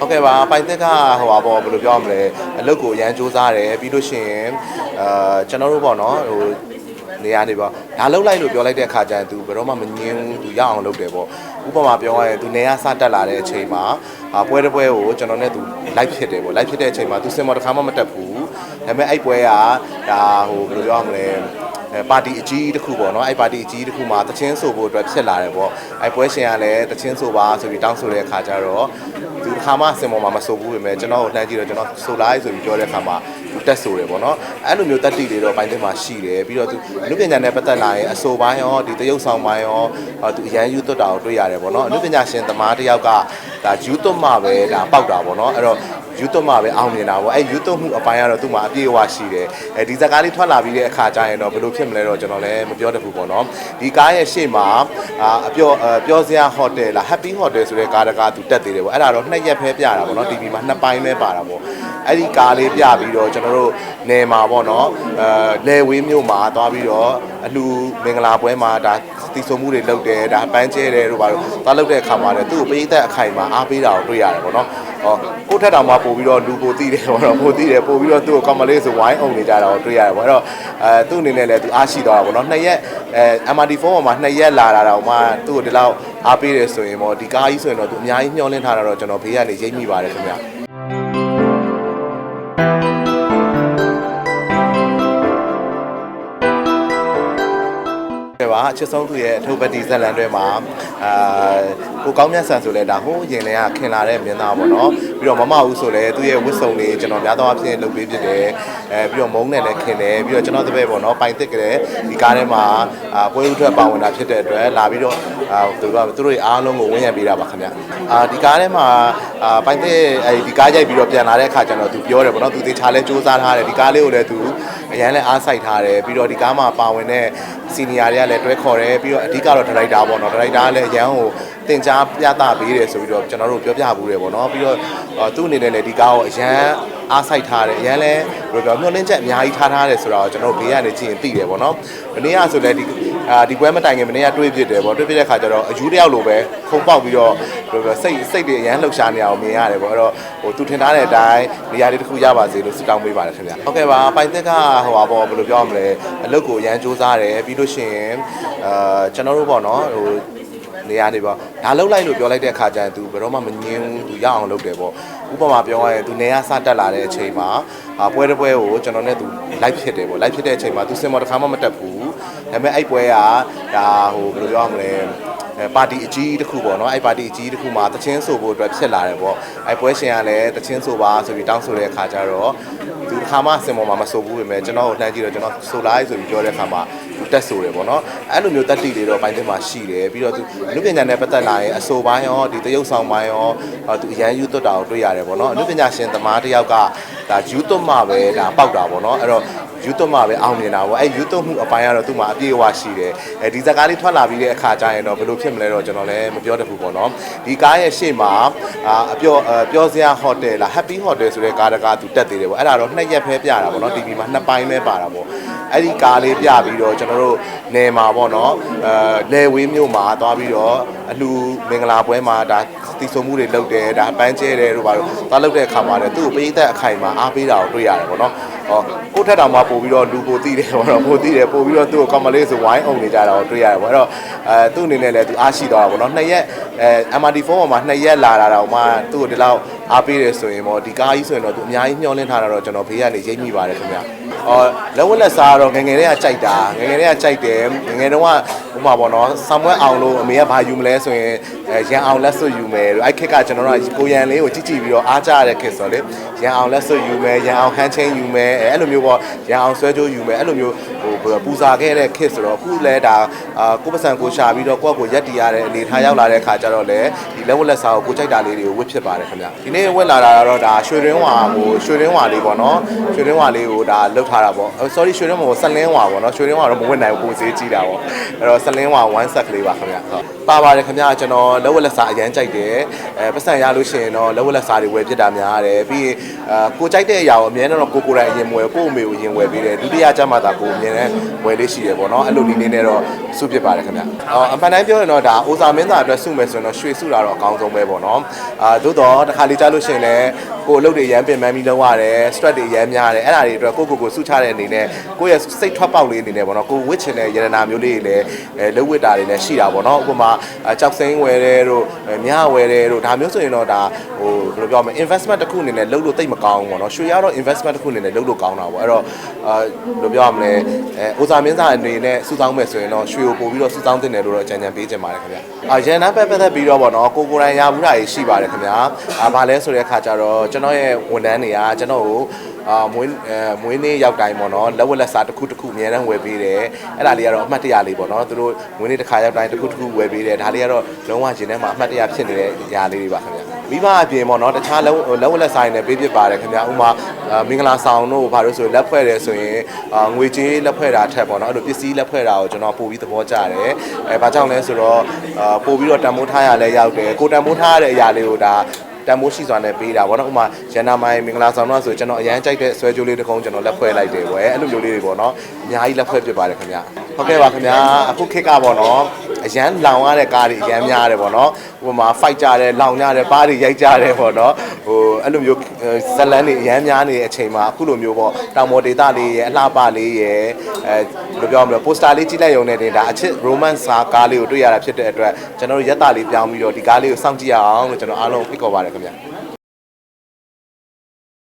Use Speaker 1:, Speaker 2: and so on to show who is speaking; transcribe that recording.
Speaker 1: ဟုတ်ကဲ့ပါပိုင်သက်ကဟိုပါပေါ့ဘယ်လိုပြောရမလဲအလုပ်ကိုအရန်စူးစမ်းတယ်ပြီးလို့ရှိရင်အာကျွန်တော်တို့ပေါ့နော်ဟိုနေရာနေပေါ့ဒါလှုပ်လိုက်လို့ပြောလိုက်တဲ့အခါကျရင် तू ဘယ်တော့မှမငင်းဘူး तू ရအောင်လုပ်တယ်ပေါ့ဥပမာပြောရရင် तू နေရာစတက်လာတဲ့အချိန်မှာအာပွဲတစ်ပွဲကိုကျွန်တော်နဲ့ तू live ဖြစ်တယ်ပေါ့ live ဖြစ်တဲ့အချိန်မှာ तू စင်မော်တစ်ခါမှမတက်ဘူးဒါပေမဲ့အဲ့ပွဲကဒါဟိုဘယ်လိုပြောရမလဲအဲပါတီအကြီးတစ်ခုပေါ့နော်အဲ့ပါတီအကြီးတစ်ခုမှာတချင်းဆိုဖို့အတွက်ဖြစ်လာတယ်ပေါ့အဲ့ပွဲရှင်ကလည်းတချင်းဆိုပါဆိုပြီးတောင်းဆိုတဲ့အခါကျတော့ သူတစ်ခါမှစင်ပေါ်မှာမဆိုဘူးပဲမဲ့ကျွန်တော်ကိုလှမ်းကြည့်တော့ကျွန်တော်ဆိုလိုက်ဆိုပြီးပြောတဲ့အခါမှာသူတက်ဆိုတယ်ပေါ့နော်အဲ့လိုမျိုးတက်တီတွေတော့ပိုင်းတင်မှာရှိတယ်ပြီးတော့သူလူပညာနဲ့ပတ်သက်လာရင်အဆိုပိုင်းရောဒီတရုပ်ဆောင်ပိုင်းရောသူအရန်ယူသွတ်တာကိုတွေ့ရတယ်ပေါ့နော်လူပညာရှင်သမားတစ်ယောက်ကဒါယူသွတ်မှပဲဒါပေါက်တာပေါ့နော်အဲ့တော့ ယူသွတ်မှပဲအောင်မြင်တာပေါ့အဲ့ယူသွတ်မှုအပိုင်းကတော့သူ့မှာအပြည့်အဝရှိတယ်အဲဒီဇာတ်ကားလေးထွက်လာပြီးတဲ့အခါကျရင်တော့ဘယ်လိုဖြစ်မလဲတော့ကျွန်တော်လည်းမပြောတတ်ဘူးပေါ့နော်ဒီကားရဲ့ရှေ့မှာအာအပြောအပြောစရာဟိုတယ်လား Happy Hotel ဆိုတဲ့ကားတကားသူတက်သေးတယ်ပေါ့အဲ့ဒါတော့နှစ်ရက်ဖဲပြတာပေါ့နော် TV မှာနှစ်ပိုင်းပဲပါတာပေါ့အဲ့ဒီကားလေးပြပြီးတော့ကျွန်တော်တို့နယ်မှာပေါ့နော်အဲလယ်ဝေးမြို့မှာသွားပြီးတော့အလှမင်္ဂလာပွဲမှာဒါတီဆုံမှုတွေလုပ်တယ်ဒါပန်းကျဲတယ်တို့ဘာလို့သွားလုပ်တဲ့အခါမှာလည်းသူ့ကိုပိဋသက်အခိုင်မှာအားပေးတာကိုတွေ့ရတယ်ပေါ့နော် ဟောကိုထက်တောင်မှပို့ပြီးတော့လူပိုသိတယ်ပေါ့နော်ပိုသိတယ်ပို့ပြီးတော့သူ့ကိုကမလေးဆိုဝိုင်းအောင်နေကြတာကိုတွေ့ရတယ်ပေါ့အဲ့တော့အဲသူ့အနေနဲ့လည်းသူအားရှိသွားတာပေါ့နော်နှစ်ရက်အဲ MRT4 ပေါ်မှာနှစ်ရက်လာတာတော့မှသူ့ကိုဒီလောက်အားပေးတယ်ဆိုရင်ပေါ့ဒီကားကြီးဆိုရင်တော့သူအများကြီးမျှော်လင့်ထားတာတော့ကျွန်တော်ဘေးကနေရိပ်မိပါတယ်ခင်ဗျာကဲပါအချစ်ဆုံးသူရဲ့အထုပ်ပတ်တီဇက်လန်တွေမှာအာ ကိုကောင်းမြတ်ဆန်ဆိုလဲဒါဟိုးရင်လည်းကခင်လာတဲ့မင်းသားပေါ့နော်ပြီးတော့မမဦးဆိုလဲသူ့ရဲ့ဝတ်စုံလေးကျွန်တော်များသောအားဖြင့်လုပ်ပေးဖြစ်တယ်အဲပြီးတော့မုန်းနဲ့လည်းခင်တယ်ပြီးတော့ကျွန်တော်တပည့်ပေါ့နော်ပိုင်တစ်ကလေးဒီကားထဲမှာအာပွဲဥထွက်ပါဝင်တာဖြစ်တဲ့အတွက်လာပြီးတော့အာသူကသူတို့အားလုံးကိုဝန်းရံပေးတာပါခင်ဗျအာဒီကားထဲမှာအာပိုင်တစ်အဲဒီကားရိုက်ပြီးတော့ပြန်လာတဲ့အခါကျတော့သူပြောတယ်ပေါ့နော်သူတေချာလဲစူးစမ်းထားတယ်ဒီကားလေးကိုလည်းသူအရန်လဲအားစိုက်ထားတယ်ပြီးတော့ဒီကားမှာပါဝင်တဲ့စီနီယာတွေကလည်းတွဲခေါ်တယ်ပြီးတော့အဓိကတော့ဒရိုက်တာပေါ့နော်ဒရိုက်တာကလည်းအရန်ကို တင် जा ပြသပေးတယ်ဆိုပြီးတော့ကျွန်တော်တို့ပြောပြဘူးတယ်ပေါ့နော်ပြီးတော့သူ့အနေနဲ့လည်းဒီကားကိုအရန်အားစိုက်ထားတယ်အရန်လဲဘယ်လိုပြောမျှော်လင့်ချက်အများကြီးထားထားတယ်ဆိုတော့ကျွန်တော်တို့ဘေးကနေကြည့်ရင်သိတယ်ပေါ့နော်မနေ့ကဆိုလည်းဒီအာဒီပွဲမတိုင်ခင်မနေ့ကတွေးဖြစ်တယ်ပေါ့တွေးဖြစ်တဲ့ခါကျတော့အယူတယောက်လိုပဲခုံပေါက်ပြီးတော့ဘယ်လိုပြောစိတ်စိတ်တွေအရန်လှုပ်ရှားနေအောင်မြင်ရတယ်ပေါ့အဲ့တော့ဟိုသူထင်ထားတဲ့အတိုင်းနေရာတွေတစ်ခုရပါစေလို့ဆုတောင်းပေးပါတယ်ခင်ဗျဟုတ်ကဲ့ပါပိုင်သက်ကဟိုပါပေါ့ဘယ်လိုပြောရမလဲအလုပ်ကိုအရန်စူးစမ်းတယ်ပြီးလို့ရှိရင်အာကျွန်တော်တို့ပေါ့နော်ဟို နေရာနေပေါ့ဒါလှုပ်လိုက်လို့ပြောလိုက်တဲ့အခါကျရင် तू ဘယ်တော့မှမငင်းဘူး तू ရအောင်လုပ်တယ်ပေါ့ဥပမာပြောရရင် तू နေရာစတက်လာတဲ့အချိန်မှာအာပွဲတစ်ပွဲကိုကျွန်တော်နဲ့ तू live ဖြစ်တယ်ပေါ့ live ဖြစ်တဲ့အချိန်မှာ तू စင်မော်တစ်ခါမှမတက်ဘူးဒါပေမဲ့အဲ့ပွဲကဒါဟိုဘယ်လိုပြောရမလဲအဲပါတီအကြီးတစ်ခုပေါ့နော်အဲ့ပါတီအကြီးတစ်ခုမှာတချင်းဆိုဖို့အတွက်ဖြစ်လာတယ်ပေါ့အဲ့ပွဲရှင်ကလည်းတချင်းဆိုပါဆိုပြီးတောင်းဆိုတဲ့အခါကျတော့သူတစ်ခါမှစင်ပေါ်မှာမဆိုဘူးပဲမဲ့ကျွန်တော်ကိုလှမ်းကြည့်တော့ကျွန်တော်ဆိုလိုက်ဆိုပြီးပြောတဲ့အခါမှာသူ တက်ဆိုတယ်ပေါ့နော်အဲ့လိုမျိုးတက်တီတွေတော့ပိုင်းတင်မှာရှိတယ်ပြီးတော့သူလူပညာနဲ့ပတ်သက်လာရင်အဆိုပိုင်းရောဒီတရုပ်ဆောင်ပိုင်းရောသူအရန်ယူသွတ်တာကိုတွေ့ရတယ်ပေါ့နော်လူပညာရှင်သမားတစ်ယောက်ကဒါယူသွတ်မှပဲဒါပေါက်တာပေါ့နော်အဲ့တော့ ယူသွတ်မှပဲအောင်မြင်တာပေါ့အဲ့ယူသွတ်မှုအပိုင်းကတော့သူ့မှာအပြည့်အဝရှိတယ်အဲဒီဇာတ်ကားလေးထွက်လာပြီးတဲ့အခါကျရင်တော့ဘယ်လိုဖြစ်မလဲတော့ကျွန်တော်လည်းမပြောတတ်ဘူးပေါ့နော်ဒီကားရဲ့ရှေ့မှာအာအပြောအပြောစရာဟိုတယ်လား Happy Hotel ဆိုတဲ့ကားတကားသူတက်သေးတယ်ပေါ့အဲ့ဒါတော့နှစ်ရက်ဖဲပြတာပေါ့နော် TV မှာနှစ်ပိုင်းပဲပါတာပေါ့အဲ့ဒီကားလေးပြပြီးတော့ကျွန်တော်တို့နယ်မှာပေါ့နော်အဲလယ်ဝေးမြို့မှာသွားပြီးတော့အလှမင်္ဂလာပွဲမှာဒါတီဆုံမှုတွေလုပ်တယ်ဒါပန်းကျဲတယ်တို့ဘာလို့သွားလုပ်တဲ့အခါမှာလည်းသူ့ကိုပိဋသက်အခိုင်မှာအားပေးတာကိုတွေ့ရတယ်ပေါ့နော် ဟောကိုထက်တောင်မှပို့ပြီးတော့လူပိုသိတယ်ပေါ့နော်ပိုသိတယ်ပို့ပြီးတော့သူ့ကိုကမလေးဆိုဝိုင်းအောင်နေကြတာကိုတွေ့ရတယ်ပေါ့အဲ့တော့အဲသူ့အနေနဲ့လည်းသူအားရှိသွားတာပေါ့နော်နှစ်ရက်အဲ MRT4 ပေါ်မှာနှစ်ရက်လာတာတော့မှသူ့ကိုဒီလောက်အားပေးတယ်ဆိုရင်ပေါ့ဒီကားကြီးဆိုရင်တော့သူအများကြီးမျှော်လင့်ထားတာတော့ကျွန်တော်ဘေးကနေရိပ်မိပါတယ်ခင်ဗျအော်လက်ဝက်လက်စားတော့ငယ်ငယ်လေးကကြိုက်တာငယ်ငယ်လေးကကြိုက်တယ်ငယ်ငယ်တုန်းကဟိုမှာပေါ့နော်ဆမ်မွဲအောင်လို့အမေကဘာယူမလဲဆိုရင် အဲရန်အောင်လက်စွပ်ယူမယ်အဲ့ခက်ကကျွန်တော်တို့ကကိုရန်လေးကိုကြည့်ကြည့်ပြီးတော့အားကြရတဲ့ခက်ဆိုလေရန်အောင်လက်စွပ်ယူမယ်ရန်အောင်ဟန်းချင်းယူမယ်အဲ့လိုမျိုးပေါ့ရန်အောင်ဆွဲကြိုးယူမယ်အဲ့လိုမျိုးဟိုပူစာခဲ့တဲ့ခက်ဆိုတော့အခုလဲဒါအာကိုပစံကိုရှာပြီးတော့ကိုယ့်ကိုရက်တီရတဲ့အနေထားရောက်လာတဲ့ခါကျတော့လေဒီလက်ဝက်လက်စားကိုကိုကြိုက်တာလေးတွေကိုဝတ်ဖြစ်ပါတယ်ခင်ဗျဒီနေ့ဝတ်လာတာကတော့ဒါရွှေရင်းဝါကိုရွှေရင်းဝါလေးပေါ့နော်ရွှေရင်းဝါလေးကိုဒါလုတ်ထားတာပေါ့ sorry ရွှေရင်းဝါကိုဆက်လင်းဝါပေါ့နော်ရွှေရင်းဝါတော့မဝတ်နိုင်ဘူးကိုစေးကြည့်တာပေါ့အဲ့တော့ဆက်လင်းဝါ1 set ကလေးပါခင်ဗျဟုတ်ပါပါတယ်ခင်ဗျကျွန်တော်လက်ဝက်လက်စားအရန်ကြိုက်တယ်အဲပတ်စံရလို့ရှိရင်တော့လက်ဝက်လက်စားတွေဝယ်ဖြစ်တာများတယ်ပြီးရင်အာကိုကြိုက်တဲ့အရာကိုအများနဲ့တော့ကိုကိုယ်တိုင်အရင်ဝယ်ကို့အမေကိုအရင်ဝယ်ပြီးတယ်ဒုတိယကျမှသာကိုအမြင်နဲ့ဝယ်လေးရှိတယ်ပေါ့နော်အဲ့လိုဒီနေ့နဲ့တော့စုဖြစ်ပါတယ်ခင်ဗျအော်အမှန်တမ်းပြောရင်တော့ဒါအိုစာမင်းသားအတွက်စုမယ်ဆိုရင်တော့ရွှေစုတာတော့အကောင်းဆုံးပဲပေါ့နော်အာသို့တော့တစ်ခါလေးကြားလို့ရှိရင်လည်း ကိုအလုပ်တွေရမ်းပင်ပန်းပြီးလုပ်ရတယ် stress တွေရမ်းများတယ်အဲ့ဒါတွေအတွက်ကိုကိုကိုစုချတဲ့အနေနဲ့ကိုယ့်ရဲ့စိတ်ထွက်ပေါက်လေးအနေနဲ့ပေါ့နော်ကိုဝစ်ချင်တဲ့ယရနာမျိုးလေးတွေလည်းအဲလှုပ်ဝစ်တာတွေလည်းရှိတာပေါ့နော်ဥပမာကြောက်စိမ်းဝယ်တယ်တို့မြဝယ်တယ်တို့ဒါမျိုးဆိုရင်တော့ဒါဟိုဘယ်လိုပြောမလဲ investment တစ်ခုအနေနဲ့လုပ်လို့တိတ်မကောင်းဘူးပေါ့နော်ရွှေရတော့ investment တစ်ခုအနေနဲ့လုပ်လို့ကောင်းတာပေါ့အဲ့တော့အာဘယ်လိုပြောရမလဲအဲဥစားမင်းသားအနေနဲ့စုဆောင်းမယ်ဆိုရင်တော့ရွှေကိုပို့ပြီးတော့စုဆောင်းတင်တယ်လို့တော့အကြံဉာဏ်ပေးချင်ပါတယ်ခင်ဗျအာရန်နာပတ်ပတ်သက်ပြီးတော့ပေါ့နော်ကိုကိုရိုင်းရဘူးတာကြီးရှိပါတယ်ခင်ဗျာအာဘာလဲဆိုတဲ့အခါကျတော့ကျွန်တော်ရဲ့ဝန်ထမ်းတွေကကျွန်တော်ကိုအာမွေးအဲမွေးနေ့ရောက်တိုင်းပေါ့နော်လက်ဝက်လက်စားတစ်ခုတစ်ခုအများတန်းဝယ်ပေးတယ်အဲ့ဒါလေးကတော့အမှတ်တရလေးပေါ့နော်သူတို့မွေးနေ့တစ်ခါရောက်တိုင်းတစ်ခုတစ်ခုဝယ်ပေးတယ်ဒါလေးကတော့လုံးဝရှင်ထဲမှာအမှတ်တရဖြစ်နေတဲ့အရာလေးတွေပါခင်ဗျမိဘအပြင်ပေါ့နော်တခြားလက်လက်ဝက်လက်စားတွေနဲ့ပေးဖြစ်ပါတယ်ခင်ဗျဥမာအာမင်္ဂလာဆောင်တို့ဘာလို့ဆိုလက်ဖွဲ့တယ်ဆိုရင်အာငွေကြေးလက်ဖွဲ့တာထက်ပေါ့နော်အဲ့လိုပစ္စည်းလက်ဖွဲ့တာကိုကျွန်တော်ပို့ပြီးသဘောကျတယ်အဲဘာကြောင့်လဲဆိုတော့အာပို့ပြီးတော့တန်မိုးထားရလဲရောက်တယ်ကိုတန်မိုးထားရတဲ့အရာလေးကိုဒါ တန်မိုးရှိစွာနဲ့ပေးတာဗောနော်ဥမာရန်နာမိုင်းမင်္ဂလာဆောင်တော့ဆိုကျွန်တော်အရန်ကြိုက်တဲ့ဆွဲကြိုးလေးတစ်ခုံကျွန်တော်လက်ဖွဲ့လိုက်တယ်ဗောအဲအဲ့လိုမျိုးလေးတွေဗောနော်အများကြီးလက်ဖွဲ့ဖြစ်ပါတယ်ခင်ဗျဟုတ်ကဲ့ပါခင်ဗျာအခုခေတ်ကဗောနော် အရန်လောင်ရတဲ့ကားတွေအရန်များတယ်ဗောနော်ဥပမာ fight ကြတယ်လောင်ကြတယ်ပါးတွေရိုက်ကြတယ်ဗောနော်ဟိုအဲ့လိုမျိုးဇလန်းတွေအရန်များနေတဲ့အချိန်မှာအခုလိုမျိုးဗောတောင်ပေါ်ဒေတာလေးရဲ့အလှပလေးရဲ့အဲဘယ်လိုပြောမလဲပိုစတာလေးကြည့်လိုက်ရုံနဲ့တင်ဒါအချစ် romance စာကားလေးကိုတွေ့ရတာဖြစ်တဲ့အတွက်ကျွန်တော်တို့ရက်တာလေးပြောင်းပြီးတော့ဒီကားလေးကိုစောင့်ကြည့်ရအောင်လို့ကျွန်တော်အားလုံးဖိတ်ခေါ်ပါတယ်ခင်ဗျာ